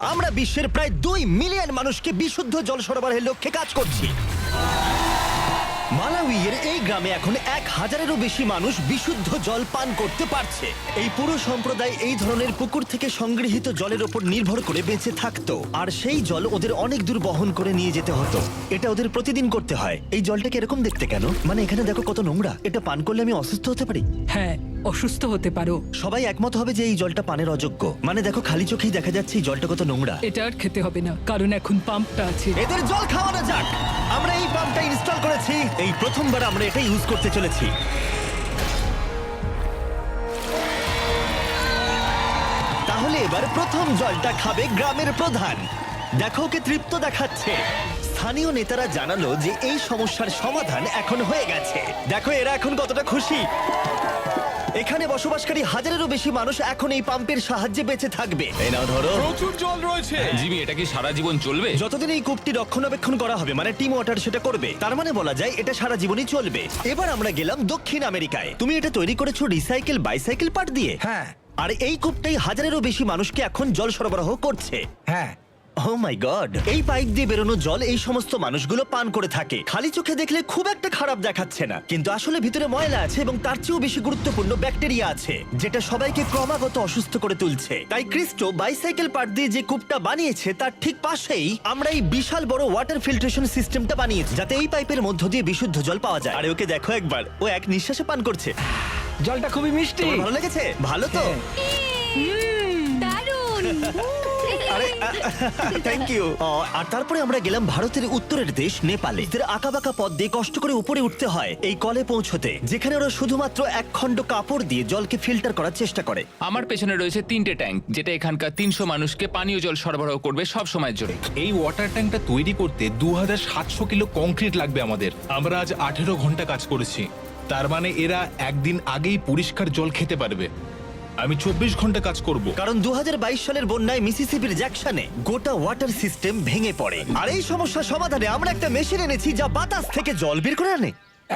আমরা বিশ্বের প্রায় দুই মিলিয়ন মানুষকে বিশুদ্ধ জল সরবরাহের লক্ষ্যে কাজ করছি। মালাউইয়ের এই গ্রামে এখন এক হাজারেরও বেশি মানুষ বিশুদ্ধ জল পান করতে পারছে। এই পুরো সম্প্রদায় এই ধরনের পুকুর থেকে সংগৃহীত জলের ওপর নির্ভর করে বেঁচে থাকতো। আর সেই জল ওদের অনেক দূর বহন করে নিয়ে যেতে হতো। এটা ওদের প্রতিদিন করতে হয়। এই জলটাকে এরকম দেখতে কেন? মানে এখানে দেখো কত নোংরা। এটা পান করলে আমি অসুস্থ হতে পারি? হ্যাঁ অসুস্থ হতে পারো। সবাই একমত হবে যে এই জলটা পানের অযোগ্য। মানে দেখো খালি চোখেই দেখা যাচ্ছে এই জলটা কত নোংরা। এটা আর খেতে হবে না কারণ এখন পাম্পটা আছে। এদের জল খাওয়ানো যাক। আমরা এই পাম্পটা করেছি, এই প্রথমবার আমরা এটা ইউজ করতে চলেছি। তাহলে এবার প্রথম জলটা খাবে গ্রামের প্রধান। দেখো ওকে তৃপ্ত দেখাচ্ছে। স্থানীয় নেতারা জানালো যে এই সমস্যার সমাধান এখন হয়ে গেছে। দেখো এরা এখন কতটা খুশি। এখানে বসবাসকারী হাজারেরও বেশি মানুষ এখন এই পাম্পের সাহায্যে বেঁচে থাকবে। এই নাও ধরো। প্রচুর জল রয়েছে। জিমি এটা কি সারা জীবন চলবে? যতদিন এই কূপটি রক্ষণাবেক্ষণ করা হবে মানে টিম ওয়াটার সেটা করবে তার মানে বলা যায় এটা সারা জীবনই চলবে। এবার আমরা গেলাম দক্ষিণ আমেরিকায়। তুমি এটা তৈরি করেছ রিসাইকেল বাইসাইকেল পার্ট দিয়ে? হ্যাঁ। আর এই কূপটাই হাজারেরও বেশি মানুষকে এখন জল সরবরাহ করছে। হ্যাঁ। ও মাই গড এই পাইপ দিয়ে বেরোনো জল এই সমস্ত মানুষগুলো পান করে থাকে। খালি চোখে দেখলে খুব একটা খারাপ দেখাচ্ছে না। কিন্তু আসলে ভিতরে ময়লা আছে এবং তার চেয়েও বেশি গুরুত্বপূর্ণ ব্যাকটেরিয়া আছে যেটা সবাইকে ক্রমাগত অসুস্থ করে তুলছে। তাই ক্রিস্টো বাইসাইকেল পার্ট দিয়ে যে কূপটা বানিয়েছে তার ঠিক পাশেই আমরা এই বিশাল বড় ওয়াটার ফিল্ট্রেশন সিস্টেমটা বানিয়েছি যাতে এই পাইপের মধ্য দিয়ে বিশুদ্ধ জল পাওয়া যায়। আর ওকে দেখো একবার ও এক নিঃশ্বাসে পান করছে। জলটা খুবই মিষ্টি। তোমার ভালো লেগেছে? ভালো তো? দারুণ। আরে থ্যাংক ইউ আর তারপরে আমরা গেলাম ভারতের উত্তরের দেশ নেপালে। এদের আঁকাবাঁকা পথ দিয়ে কষ্ট করে উপরে উঠতে হয় এই কলে পৌঁছতে। যেখানে ওরা শুধুমাত্র এক খণ্ড কাপড় দিয়ে জলকে ফিল্টার করার চেষ্টা করে। আমার পেছনে রয়েছে তিনটে ট্যাঙ্ক যেটা এখানকার তিনশো মানুষকে পানীয় জল সরবরাহ করবে সব সময়ের জন্য। এই ওয়াটার ট্যাঙ্কটা তৈরি করতে দু সাতশো কিলো কংক্রিট লাগবে আমাদের। আমরা আজ আঠেরো ঘণ্টা কাজ করেছি। তার মানে এরা একদিন আগেই পরিষ্কার জল খেতে পারবে। আমি চব্বিশ ঘণ্টা কাজ করব। কারণ দুহাজার বাইশ সালের বন্যায় মিসিসিপির জ্যাকশনে গোটা ওয়াটার সিস্টেম ভেঙে পড়ে। আর এই সমস্যা সমাধানে আমরা একটা মেশিন এনেছি যা বাতাস থেকে জল বের করে আনে।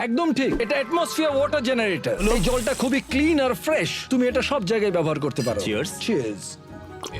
একদম ঠিক। এটা অ্যাটমসফিয়ার ওয়াটার জেনারেটর এই জলটা খুবই ক্লিন আর ফ্রেশ তুমি এটা সব জায়গায় ব্যবহার করতে পারো। চিয়ার্স চিয়ার্স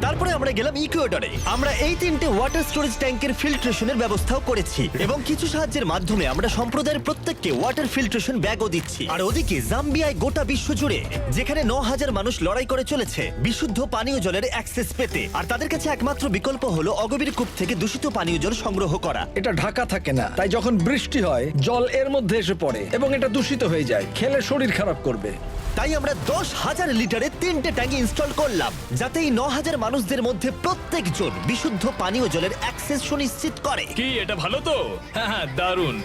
তারপরে আমরা গেলাম ইকুয়েডরে। আমরা এই তিনটে ওয়াটার স্টোরেজ ট্যাঙ্কের ফিল্ট্রেশনের ব্যবস্থাও করেছি এবং কিছু সাহায্যের মাধ্যমে আমরা সম্প্রদায়ের প্রত্যেককে ওয়াটার ফিল্ট্রেশন ব্যাগও দিচ্ছি। আর ওদিকে জাম্বিয়ায় গোটা বিশ্ব জুড়ে, যেখানে ন হাজার মানুষ লড়াই করে চলেছে, বিশুদ্ধ পানীয় জলের অ্যাক্সেস পেতে। আর তাদের কাছে একমাত্র বিকল্প হলো অগভীর কূপ থেকে দূষিত পানীয় জল সংগ্রহ করা। এটা ঢাকা থাকে না, তাই যখন বৃষ্টি হয়, জল এর মধ্যে এসে পড়ে এবং এটা দূষিত হয়ে যায়। খেলে শরীর খারাপ করবে। তাই আমরা দশ হাজার লিটারে তিনটে ট্যাঙ্ক ইনস্টল করলাম যাতে এই ন হাজার মানুষদের মধ্যে প্রত্যেকজন বিশুদ্ধ পানীয় জলের অ্যাক্সেস সুনিশ্চিত করে। কি, এটা ভালো তো? হ্যাঁ হ্যাঁ দারুণ।